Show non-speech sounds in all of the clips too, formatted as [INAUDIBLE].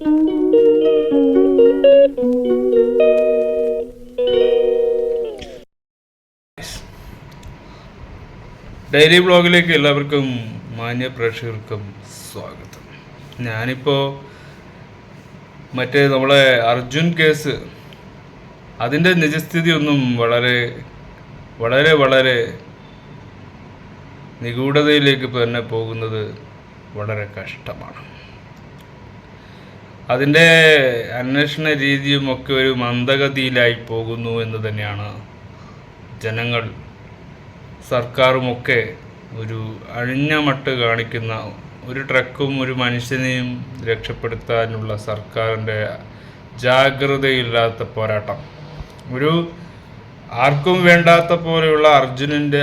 Daily ബ്ലോഗിലേക്ക് എല്ലാവർക്കും മാന്യ പ്രേക്ഷകർക്കും സ്വാഗതം. ഞാനിപ്പോൾ മറ്റേ നമ്മളെ അർജുൻ കേസ് അതിന്റെ നിജസ്ഥിതി ഒന്നും വളരെ വളരെ വളരെ നിഗൂഢതയിലേക്ക് തന്നെ പോകുന്നത് വളരെ കഷ്ടമാണ്. അതിന്റെ അന്വേഷണ രീതിയും ഒക്കെ ഒരു മന്ദഗതിയിലായി പോകുന്നു എന്ന് തന്നെയാണ് ജനങ്ങൾ സർക്കാരുമൊക്കെ ഒരു അഴിഞ്ഞ മട്ട് കാണിക്കുന്ന ഒരു ട്രക്കും ഒരു മനുഷ്യനെയും രക്ഷപ്പെടുത്താനുള്ള സർക്കാരിന്റെ ജാഗ്രതയില്ലാത്ത പോരാട്ടം. ഒരു ആർക്കും വേണ്ടാത്ത പോലെയുള്ള അർജുനന്റെ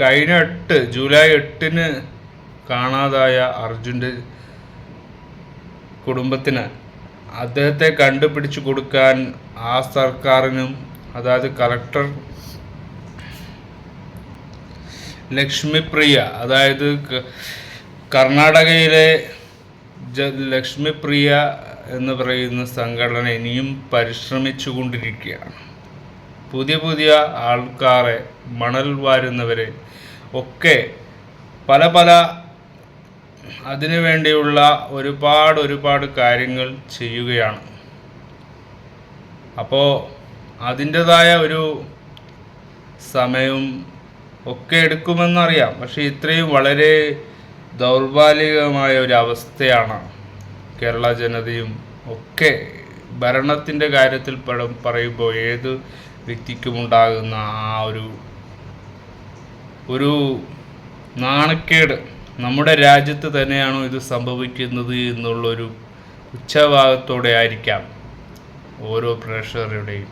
കഴിഞ്ഞ എട്ട് ജൂലൈ എട്ടിന് കാണാതായ അർജുന്റെ കുടുംബത്തിന് അദ്ദേഹത്തെ കണ്ടുപിടിച്ചു കൊടുക്കാൻ ആ സർക്കാരിനും അതായത് കളക്ടർ ലക്ഷ്മിപ്രിയ അതായത് കർണാടകയിലെ ലക്ഷ്മിപ്രിയ എന്ന് പറയുന്ന സംഘടന ഇനിയും പരിശ്രമിച്ചു കൊണ്ടിരിക്കുകയാണ് പുതിയ പുതിയ ആൾക്കാരെ മണൽ വാരുന്നവരെ ഒക്കെ പല പല അതിനു വേണ്ടിയുള്ള ഒരുപാട് ഒരുപാട് കാര്യങ്ങൾ ചെയ്യുകയാണ്. അപ്പോൾ അതിന്റെതായ ഒരു സമയവും ഒക്കെ എടുക്കുമെന്നറിയാം. പക്ഷേ ഇത്രയും വളരെ ദൗർബല്യമായ ഒരു അവസ്ഥയാണ് കേരള ജനതയും ഒക്കെ ഭരണത്തിന്റെ കാര്യത്തിൽ പടം പറയുമ്പോൾ ഏത് വ്യക്തിക്കുമുണ്ടാകുന്ന ആ ഒരു ഒരു നാണക്കേട്. നമ്മുടെ രാജ്യത്ത് തന്നെയാണോ ഇത് സംഭവിക്കുന്നത് എന്നുള്ളൊരു ഉച്ചഭാഗത്തോടെ ആയിരിക്കാം ഓരോ പ്രേക്ഷകരുടെയും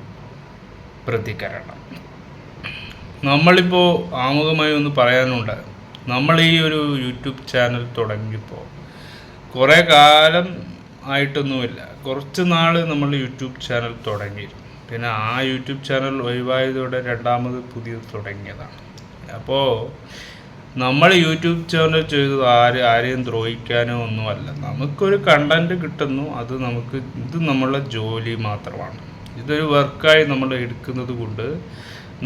പ്രതികരണം. നമ്മളിപ്പോൾ ആമുഖമായി ഒന്ന് പറയാനുണ്ട്. നമ്മൾ ഈ ഒരു യൂട്യൂബ് ചാനൽ തുടങ്ങിയപ്പോൾ കുറേ കാലം ആയിട്ടൊന്നുമില്ല. കുറച്ച് നാൾ നമ്മൾ യൂട്യൂബ് ചാനൽ തുടങ്ങി. പിന്നെ ആ യൂട്യൂബ് ചാനൽ ഒഴിവായതോടെ രണ്ടാമത് പുതിയത് തുടങ്ങിയതാണ്. അപ്പോൾ നമ്മൾ യൂട്യൂബ് ചാനൽ ചെയ്തത് ആര് ആരെയും ദ്രോഹിക്കാനോ ഒന്നുമല്ല. നമുക്കൊരു കണ്ടന്റ് കിട്ടുന്നു അത് നമുക്ക് ഇത് നമ്മളുടെ ജോലി മാത്രമാണ്. ഇതൊരു വർക്കായി നമ്മൾ എടുക്കുന്നത് കൊണ്ട്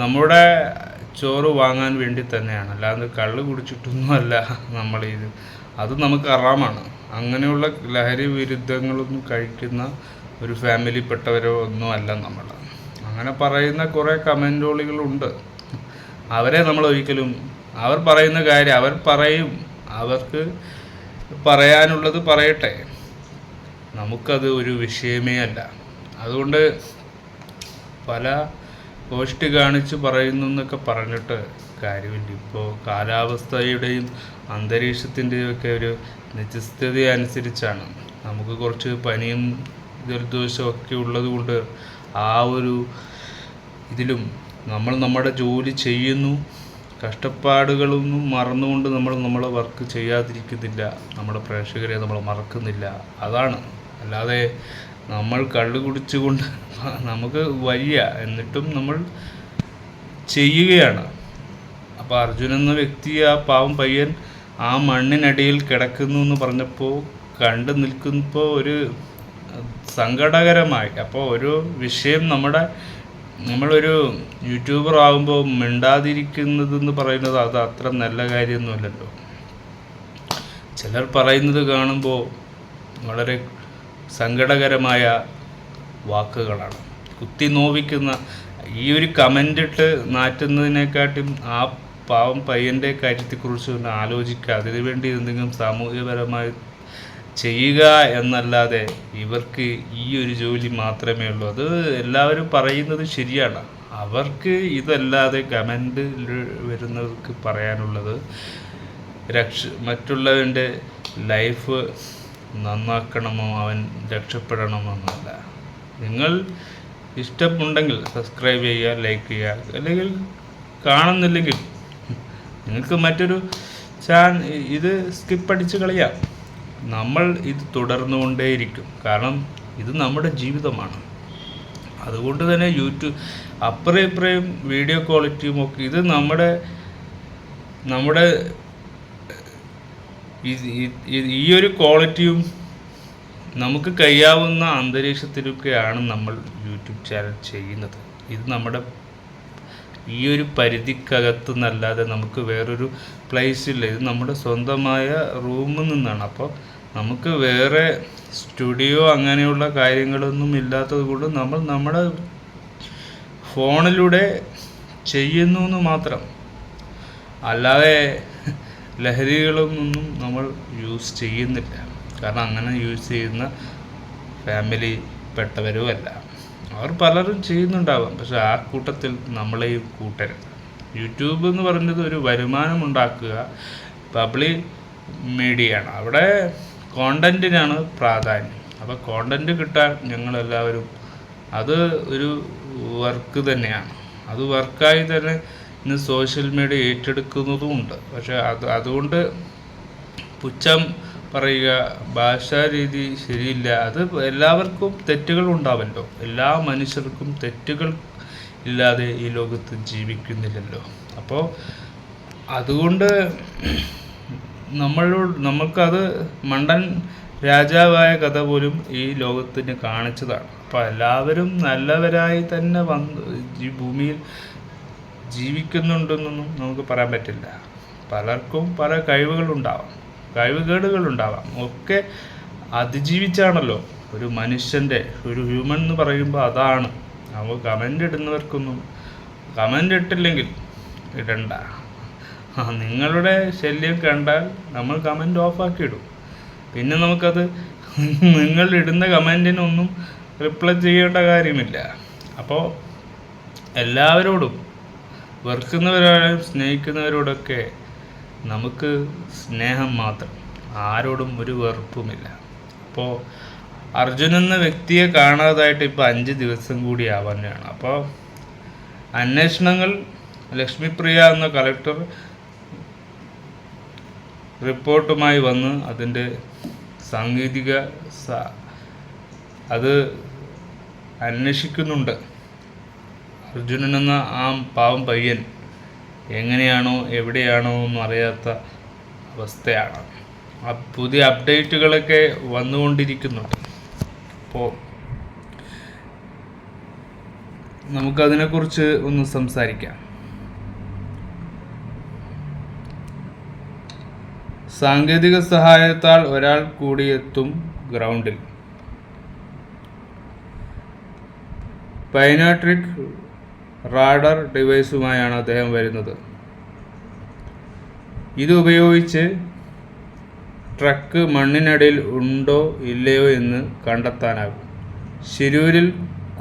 നമ്മുടെ ചോറ് വാങ്ങാൻ വേണ്ടി തന്നെയാണ്. അല്ലാതെ കള്ള് കുടിച്ചിട്ടൊന്നുമല്ല ഇത്. അത് നമുക്ക് അറാമാണ് അങ്ങനെയുള്ള ലഹരി വിരുദ്ധങ്ങളൊന്നും കഴിക്കുന്ന ഒരു ഫാമിലിപ്പെട്ടവരോ ഒന്നും അല്ല നമ്മൾ. അങ്ങനെ പറയുന്ന കുറേ കമന്റോളികളുണ്ട് അവരെ നമ്മൾ ഒരിക്കലും അവർ പറയുന്ന കാര്യം അവർ പറയും. അവർക്ക് പറയാനുള്ളത് പറയട്ടെ. നമുക്കത് ഒരു വിഷയമേ അല്ല. അതുകൊണ്ട് പല പോസ്റ്റ് കാണിച്ച് പറയുന്നു എന്നൊക്കെ പറഞ്ഞിട്ട് കാര്യമില്ല. ഇപ്പോൾ കാലാവസ്ഥയുടെയും അന്തരീക്ഷത്തിന്റെയും ഒക്കെ ഒരു നിജസ്ഥിതി അനുസരിച്ചാണ്. നമുക്ക് കുറച്ച് പനിയും ജലദോഷവും ഒക്കെ ഉള്ളത് കൊണ്ട് ആ ഒരു ഇതിലും നമ്മൾ നമ്മുടെ ജോലി ചെയ്യുന്നു. കഷ്ടപ്പാടുകളൊന്നും മറന്നുകൊണ്ട് നമ്മൾ നമ്മളെ വർക്ക് ചെയ്യാതിരിക്കുന്നില്ല. നമ്മുടെ പ്രേക്ഷകരെ നമ്മൾ മറക്കുന്നില്ല. അതാണ്. അല്ലാതെ നമ്മൾ കള്ളു കുടിച്ചുകൊണ്ട് [LAUGHS] നമുക്ക് വയ്യ. എന്നിട്ടും നമ്മൾ ചെയ്യുകയാണ്. അപ്പോൾ അർജുൻ എന്ന വ്യക്തി ആ പാവം പയ്യൻ ആ മണ്ണിനടിയിൽ കിടക്കുന്നു എന്ന് പറഞ്ഞപ്പോൾ കണ്ടു നിൽക്കുമ്പോൾ ഒരു സങ്കടകരമായി. അപ്പോൾ ഒരു വിഷയം നമ്മുടെ നമ്മളൊരു യൂട്യൂബർ ആകുമ്പോൾ മിണ്ടാതിരിക്കുന്നതെന്ന് പറയുന്നത് അത് അത്ര നല്ല കാര്യമൊന്നുമല്ലല്ലോ. ചിലർ പറയുന്നത് കാണുമ്പോൾ വളരെ സങ്കടകരമായ വാക്കുകളാണ്. കുത്തി നോവിക്കുന്ന ഈ ഒരു കമന്റിട്ട് നാറ്റുന്നതിനെക്കാട്ടും ആ പാവം പയ്യന്റെ കാര്യത്തെക്കുറിച്ച് ഒന്ന് ആലോചിക്കുക അതിനുവേണ്ടി എന്തെങ്കിലും സാമൂഹികപരമായി ചെയ്യുക എന്നല്ലാതെ ഇവർക്ക് ഈ ഒരു ജോലി മാത്രമേ ഉള്ളൂ. അത് എല്ലാവരും പറയുന്നത് ശരിയാണ്. അവർക്ക് ഇതല്ലാതെ കമന്റ് വരുന്നവർക്ക് പറയാനുള്ളത് രക്ഷ മറ്റുള്ളവന്റെ ലൈഫ് നന്നാക്കണമോ അവൻ രക്ഷപ്പെടണമെന്നല്ല. നിങ്ങൾ ഇഷ്ടമുണ്ടെങ്കിൽ സബ്സ്ക്രൈബ് ചെയ്യുക ലൈക്ക് ചെയ്യുക അല്ലെങ്കിൽ കാണുന്നില്ലെങ്കിൽ നിങ്ങൾക്ക് മറ്റൊരു ചാൻ ഇത് സ്കിപ്പ് അടിച്ച് കളയാം. നമ്മൾ ഇത് തുടർന്നുകൊണ്ടേയിരിക്കും. കാരണം ഇത് നമ്മുടെ ജീവിതമാണ്. അതുകൊണ്ട് തന്നെ യൂട്യൂബ് അപ്പുറം ഇപ്പുറയും വീഡിയോ ക്വാളിറ്റിയും ഒക്കെ ഇത് നമ്മുടെ നമ്മുടെ ഈ- ഒരു ക്വാളിറ്റിയും നമുക്ക് കഴിയാവുന്ന അന്തരീക്ഷത്തിലൊക്കെയാണ് നമ്മൾ യൂട്യൂബ് ചാനൽ ചെയ്യുന്നത്. ഇത് നമ്മുടെ ഈ ഒരു പരിധിക്കകത്ത് നിന്നല്ലാതെ നമുക്ക് വേറൊരു പ്ലേസ് ഇല്ല. ഇത് നമ്മുടെ സ്വന്തമായ റൂമിൽ നിന്നാണ്. അപ്പോൾ നമുക്ക് വേറെ സ്റ്റുഡിയോ അങ്ങനെയുള്ള കാര്യങ്ങളൊന്നും ഇല്ലാത്തത് കൊണ്ട് നമ്മൾ നമ്മുടെ ഫോണിലൂടെ ചെയ്യുന്നു എന്ന് മാത്രം. അല്ലാതെ ലഹരികളൊന്നും നമ്മൾ യൂസ് ചെയ്യുന്നില്ല. കാരണം അങ്ങനെ യൂസ് ചെയ്യുന്ന ഫാമിലി പെട്ടവരുമല്ല അവർ പലരും ചെയ്യുന്നുണ്ടാവാം. പക്ഷെ ആ കൂട്ടത്തിൽ നമ്മളെയും കൂട്ടരുത് യൂട്യൂബ് എന്ന് പറയുന്നത് ഒരു വരുമാനം ഉണ്ടാക്കുക പബ്ലിക് മീഡിയയാണ്. അവിടെ കോണ്ടന്റിനാണ് പ്രാധാന്യം. അപ്പോൾ കോണ്ടന്റ് കിട്ടാൻ ഞങ്ങളെല്ലാവരും അത് ഒരു വർക്ക് തന്നെയാണ്. അത് വർക്കായി തന്നെ ഇന്ന് സോഷ്യൽ മീഡിയ ഏറ്റെടുക്കുന്നതും ഉണ്ട്. പക്ഷെ അത് അതുകൊണ്ട് പുച്ഛം പറയുക ഭാഷാരീതി ശരിയില്ല. അത് എല്ലാവർക്കും തെറ്റുകൾ ഉണ്ടാവല്ലോ. എല്ലാ മനുഷ്യർക്കും തെറ്റുകൾ ഇല്ലാതെ ഈ ലോകത്ത് ജീവിക്കുന്നില്ലല്ലോ. അപ്പോൾ അതുകൊണ്ട് നമ്മളോട് നമ്മൾക്കത് മണ്ടൻ രാജാവായ കഥ പോലും ഈ ലോകത്തിന് കാണിച്ചതാണ്. അപ്പോൾ എല്ലാവരും നല്ലവരായി തന്നെ വന്ന് ഈ ഭൂമിയിൽ ജീവിക്കുന്നുണ്ടെന്നൊന്നും നമുക്ക് പറയാൻ പറ്റില്ല. പലർക്കും പല കഴിവുകളുണ്ടാവാം. കഴിവുകേടുകളുണ്ടാവാം. ഒക്കെ അതിജീവിച്ചാണല്ലോ. ഒരു മനുഷ്യന്റെ ഒരു ഹ്യൂമൻ എന്ന് പറയുമ്പോൾ അതാണ്. നമ്മൾ കമന്റ് ഇടുന്നവർക്കൊന്നും കമന്റ് ഇട്ടില്ലെങ്കിൽ ഇടണ്ട. നിങ്ങളുടെ ശല്യം കണ്ടാൽ നമ്മൾ കമന്റ് ഓഫാക്കി ഇടും. പിന്നെ നമുക്കത് നിങ്ങൾ ഇടുന്ന കമന്റിനൊന്നും റിപ്ലൈ ചെയ്യേണ്ട കാര്യമില്ല. അപ്പോൾ എല്ലാവരോടും വെറുക്കുന്നവരോടും സ്നേഹിക്കുന്നവരോടൊക്കെ നമുക്ക് സ്നേഹം മാത്രം ആരോടും ഒരു വെറുപ്പുമില്ല. അപ്പോൾ അർജുൻ എന്ന വ്യക്തിയെ കാണാതായിട്ട് ഇപ്പോൾ അഞ്ച് ദിവസം കൂടി ആവാനാണ് അപ്പോൾ അന്വേഷണങ്ങൾ ലക്ഷ്മിപ്രിയ എന്ന കളക്ടർ റിപ്പോർട്ടുമായി വന്ന് അതിന്റെ സാങ്കേതിക അത് അന്വേഷിക്കുന്നുണ്ട്. അർജുനൻ എന്ന ആ പാവം പയ്യൻ എങ്ങനെയാണോ എവിടെയാണോ ഒന്നും അറിയാത്ത അവസ്ഥയാണ്. പുതിയ അപ്ഡേറ്റുകളൊക്കെ വന്നുകൊണ്ടിരിക്കുന്നുണ്ട്. അപ്പോൾ നമുക്കതിനെക്കുറിച്ച് ഒന്ന് സംസാരിക്കാം. സാങ്കേതിക സഹായത്താൽ ഒരാൾ കൂടി എത്തും ഗ്രൗണ്ടിൽ. പൈനാട്രിക് റാഡർ ഡിവൈസുമായാണ് അദ്ദേഹം വരുന്നത്. ഇത് ഉപയോഗിച്ച് ട്രക്ക് മണ്ണിനടിയിൽ ഉണ്ടോ ഇല്ലയോ എന്ന് കണ്ടെത്താനാകും. ശിരൂരിൽ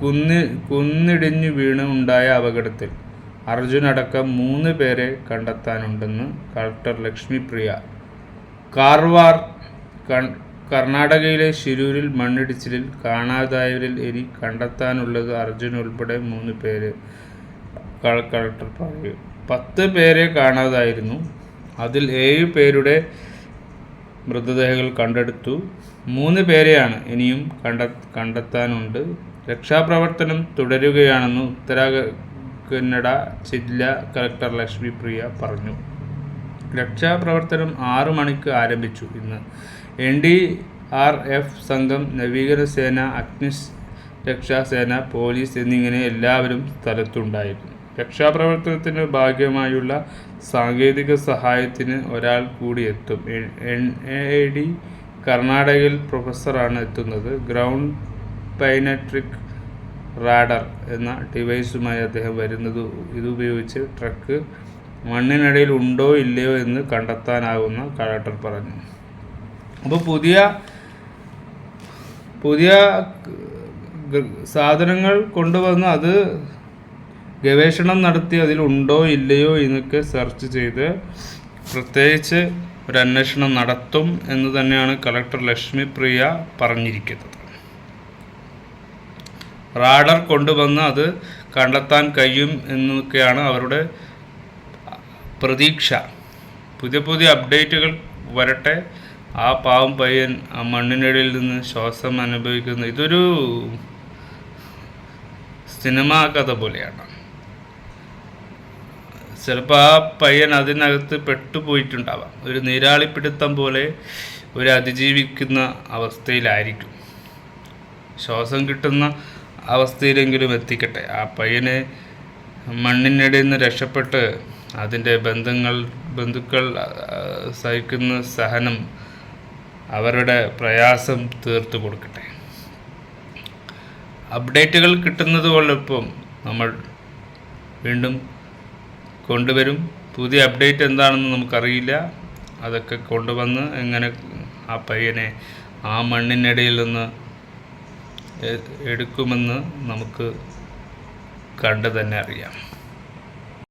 കുന്നി കുന്നിടിഞ്ഞു വീണ് ഉണ്ടായ അപകടത്തിൽ അർജുൻ അടക്കം മൂന്ന് പേരെ കണ്ടെത്താനുണ്ടെന്ന് കളക്ടർ ലക്ഷ്മിപ്രിയ. കാർവാർ കർണാടകയിലെ ശിരൂരിൽ മണ്ണിടിച്ചിലിൽ കാണാതായവരിൽ ഇനി കണ്ടെത്താനുള്ളത് അർജുൻ ഉൾപ്പെടെ മൂന്ന് പേര്. കളക്ടർ പറയും പത്ത് പേരെ കാണാതായിരുന്നു. അതിൽ ഏഴ് പേരുടെ മൃതദേഹങ്ങൾ കണ്ടെടുത്തു. മൂന്ന് പേരെയാണ് ഇനിയും കണ്ട കണ്ടെത്താനുണ്ട്. രക്ഷാപ്രവർത്തനം തുടരുകയാണെന്ന് ഉത്തരാഖണ്ഡ ജില്ലാ കളക്ടർ ലക്ഷ്മി പ്രിയ പറഞ്ഞു. രക്ഷാപ്രവർത്തനം ആറു മണിക്ക് ആരംഭിച്ചു. ഇന്ന് എൻ ഡി ആർ എഫ് സംഘം നവീകരണ സേന അഗ്നി രക്ഷാസേന പോലീസ് എന്നിങ്ങനെ എല്ലാവരും സ്ഥലത്തുണ്ടായിരുന്നു. രക്ഷാപ്രവർത്തനത്തിന് ഭാഗ്യമായുള്ള സാങ്കേതിക സഹായത്തിന് ഒരാൾ കൂടി എത്തും. എൻ എ ഡി കർണാടകയിൽ പ്രൊഫസറാണ് എത്തുന്നത്. ഗ്രൗണ്ട് പൈനട്രിക് റാഡർ എന്ന ഡിവൈസുമായി അദ്ദേഹം വരുന്നത്. ഇതുപയോഗിച്ച് ട്രക്ക് മണ്ണിനടിയിൽ ഉണ്ടോ ഇല്ലയോ എന്ന് കണ്ടെത്താനാകുന്ന കളക്ടർ പറഞ്ഞു. അപ്പോൾ പുതിയ പുതിയ സാധനങ്ങൾ കൊണ്ടുവന്ന് അത് ഗവേഷണം നടത്തി അതിലുണ്ടോ ഇല്ലയോ എന്നൊക്കെ സെർച്ച് ചെയ്ത് പ്രത്യേകിച്ച് ഒരു അന്വേഷണം നടത്തും എന്ന് തന്നെയാണ് കളക്ടർ ലക്ഷ്മി പ്രിയ പറഞ്ഞിരിക്കുന്നത്. റാഡർ കൊണ്ടുവന്ന് അത് കണ്ടെത്താൻ കഴിയും എന്നൊക്കെയാണ് അവരുടെ പ്രതീക്ഷ. പുതിയ പുതിയ അപ്ഡേറ്റുകൾ വരട്ടെ. ആ പാവം പയ്യൻ ആ മണ്ണിനടിയിൽ നിന്ന് ശ്വാസം അനുഭവിക്കുന്ന. ഇതൊരു സിനിമാ കഥ പോലെയാണ്. ചിലപ്പോൾ ആ പയ്യൻ അതിനകത്ത് പെട്ടുപോയിട്ടുണ്ടാവാം. ഒരു നീരാളിപ്പിടുത്തം പോലെ ഒരു അതിജീവിക്കുന്ന അവസ്ഥയിലായിരിക്കും. ശ്വാസം കിട്ടുന്ന അവസ്ഥയിലെങ്കിലും എത്തിക്കട്ടെ. ആ പയ്യനെ മണ്ണിനിടയിൽ നിന്ന് രക്ഷപ്പെട്ട് അതിന്റെ ബന്ധങ്ങൾ ബന്ധുക്കൾ സഹിക്കുന്ന സഹനം അവരുടെ പ്രയാസം തീർത്തു കൊടുക്കട്ടെ. അപ്ഡേറ്റുകൾ കിട്ടുന്നത് നമ്മൾ വീണ്ടും കൊണ്ടുവരും. പുതിയ അപ്ഡേറ്റ് എന്താണെന്ന് നമുക്കറിയില്ല. അതൊക്കെ കൊണ്ടുവന്ന് എങ്ങനെ ആ പയ്യനെ ആ മണ്ണിനിടയിൽ നിന്ന് എടുക്കുമെന്ന് നമുക്ക് കണ്ടു തന്നെ അറിയാം.